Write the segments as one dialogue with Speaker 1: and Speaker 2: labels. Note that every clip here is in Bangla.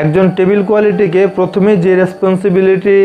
Speaker 1: একজন টেবিল কোয়ালিটিকে প্রথমে যে রেসপন্সিবিলিটি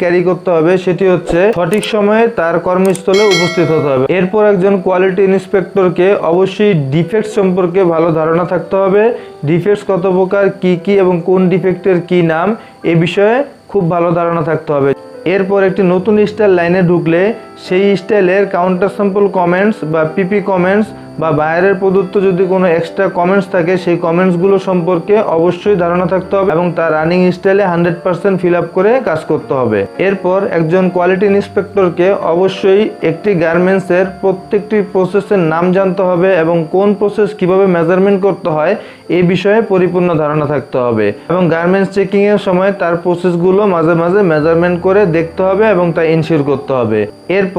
Speaker 1: ক্যারি করতে হবে সেটি হচ্ছে সঠিক সময়ে তার কর্মস্থলে উপস্থিত হতে হবে। এরপর একজন কোয়ালিটি ইন্সপেক্টরকে অবশ্যই ডিফেক্ট সম্পর্কে ভালো ধারণা থাকতে হবে। ডিফেক্টস কত প্রকার, কি কি এবং কোন ডিফেক্টের কি নাম, এ বিষয়ে খুব ভালো ধারণা থাকতে হবে। এরপর একটি নতুন স্টাইল লাইনে ঢুকলে সেই স্টাইলের কাউন্টার স্যাম্পল কমেন্টস বা পিপি কমেন্টস বা বাইরের প্রদত্ত যদি কোনো এক্সট্রা কমেন্টস থাকে, সেই কমেন্টসগুলো সম্পর্কে অবশ্যই ধারণা থাকতে হবে এবং তার রানিং স্টাইলে হান্ড্রেড পার্সেন্ট ফিল আপ করে কাজ করতে হবে। এরপর একজন কোয়ালিটি ইন্সপেক্টরকে অবশ্যই একটি গার্মেন্টসের প্রত্যেকটি প্রসেসের নাম জানতে হবে এবং কোন প্রসেস কীভাবে মেজারমেন্ট করতে হয় এই বিষয়ে পরিপূর্ণ ধারণা থাকতে হবে এবং গার্মেন্টস চেকিংয়ের সময় তার প্রসেসগুলো মাঝে মাঝে মেজারমেন্ট করে দেখতে হবে এবং তা ইনশিওর করতে হবে। এরপর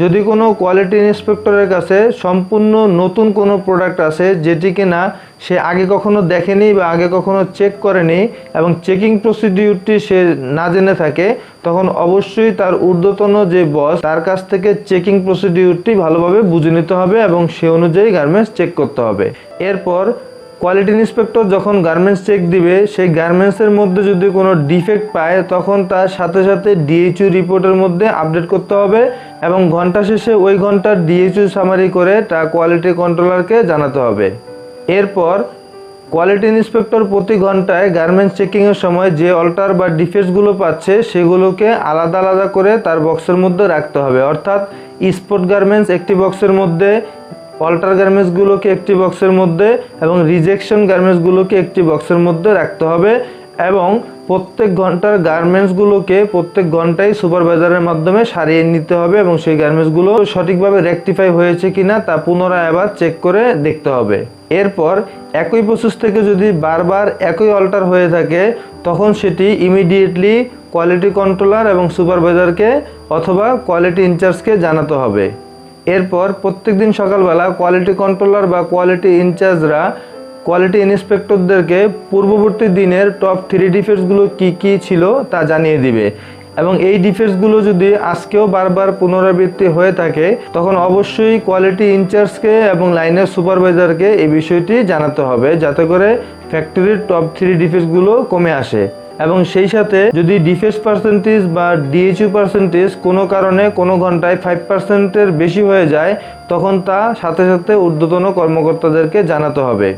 Speaker 1: যদি কোনো কোয়ালিটি ইন্সপেক্টরের কাছে সম্পূর্ণ নতুন কোনো প্রোডাক্ট আছে যেটি কিনা সে আগে কখনো দেখেনি বা আগে কখনো চেক করেনি এবং চেকিং প্রসিডিউরটি সে না জেনে থাকে, তখন অবশ্যই তার ঊর্ধ্বতন যে বস তার কাছ থেকে চেকিং প্রসিডিউরটি ভালোভাবে বুঝে নিতে হবে এবং সে অনুযায়ী গার্মেন্টস চেক করতে হবে। এরপর কোয়ালিটি ইন্সপেক্টর যখন গার্মেন্টস চেক দিবে, সেই গার্মেন্টসের মধ্যে যদি কোনো ডিফেক্ট পায়, তখন তার সাথে সাথে ডিএইচইউ রিপোর্টের মধ্যে আপডেট করতে হবে এবং ঘণ্টা শেষে ওই ঘণ্টার ডিএইচইউ সামারি করে তা কোয়ালিটি কন্ট্রোলারকে জানাতে হবে। এরপর কোয়ালিটি ইন্সপেক্টর প্রতি ঘন্টায় গার্মেন্টস চেকিংয়ের সময় যে অল্টার বা ডিফেক্টসগুলো পাচ্ছে, সেগুলোকে আলাদা আলাদা করে তার বক্সের মধ্যে রাখতে হবে। অর্থাৎ স্পোর্ট গার্মেন্টস একটি বক্সের মধ্যে অল্টার গার্মেন্টসগুলোকে একটি বক্সের মধ্যে এবং রিজেকশন গার্মেন্টসগুলোকে একটি বক্সের মধ্যে রাখতে হবে এবং প্রত্যেক ঘণ্টার গার্মেন্টসগুলোকে প্রত্যেক ঘন্টায় সুপারভাইজারের মাধ্যমে সারিয়ে নিতে হবে এবং সেই গার্মেন্টসগুলো সঠিকভাবে রেকটিফাই হয়েছে কিনা তা পুনরায় আবার চেক করে দেখতে হবে। এরপর একই প্রসেস থেকে যদি বারবার একই অল্টার হয়ে থাকে, তখন সেটি ইমিডিয়েটলি কোয়ালিটি কন্ট্রোলার এবং সুপারভাইজারকে অথবা কোয়ালিটি ইনচার্জকে জানাতে হবে। এরপর প্রত্যেকদিন সকালবেলা কোয়ালিটি কন্ট্রোলার বা কোয়ালিটি ইনচার্জরা কোয়ালিটি ইন্সপেক্টরদেরকে পূর্ববর্তী দিনের টপ থ্রি ডিফেক্টসগুলো কী কী ছিল তা জানিয়ে দিবে। এবং এই ডিফেক্টসগুলো যদি আজকেও বারবার পুনরাবৃত্তি হয়ে থাকে, তখন অবশ্যই কোয়ালিটি ইনচার্জকে এবং লাইনের সুপারভাইজারকে এই বিষয়টি জানাতে হবে, যাতে করে ফ্যাক্টরির টপ থ্রি ডিফেক্টসগুলো কমে আসে। এবং সেই সাথে যদি ডিফেন্স পার্সেন্টেজ বা ডিএইচইউ পার্সেন্টেজ কোনো কারণে কোনো ঘন্টায় ফাইভ পার্সেন্টের বেশি হয়ে যায়, তখন তা সাথে সাথে ঊর্ধ্বতন কর্মকর্তাদেরকে জানাতে হবে।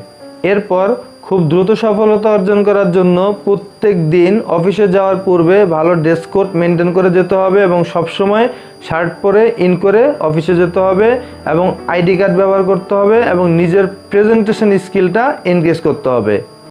Speaker 1: এরপর খুব দ্রুত সফলতা অর্জন করার জন্য প্রত্যেক দিন অফিসে যাওয়ার পূর্বে ভালো ড্রেস কোড মেনটেন করে যেতে হবে এবং সবসময় শার্ট পরে ইন করে অফিসে যেতে হবে এবং আইডি কার্ড ব্যবহার করতে হবে এবং নিজের প্রেজেন্টেশন স্কিলটা এনগেজ করতে হবে।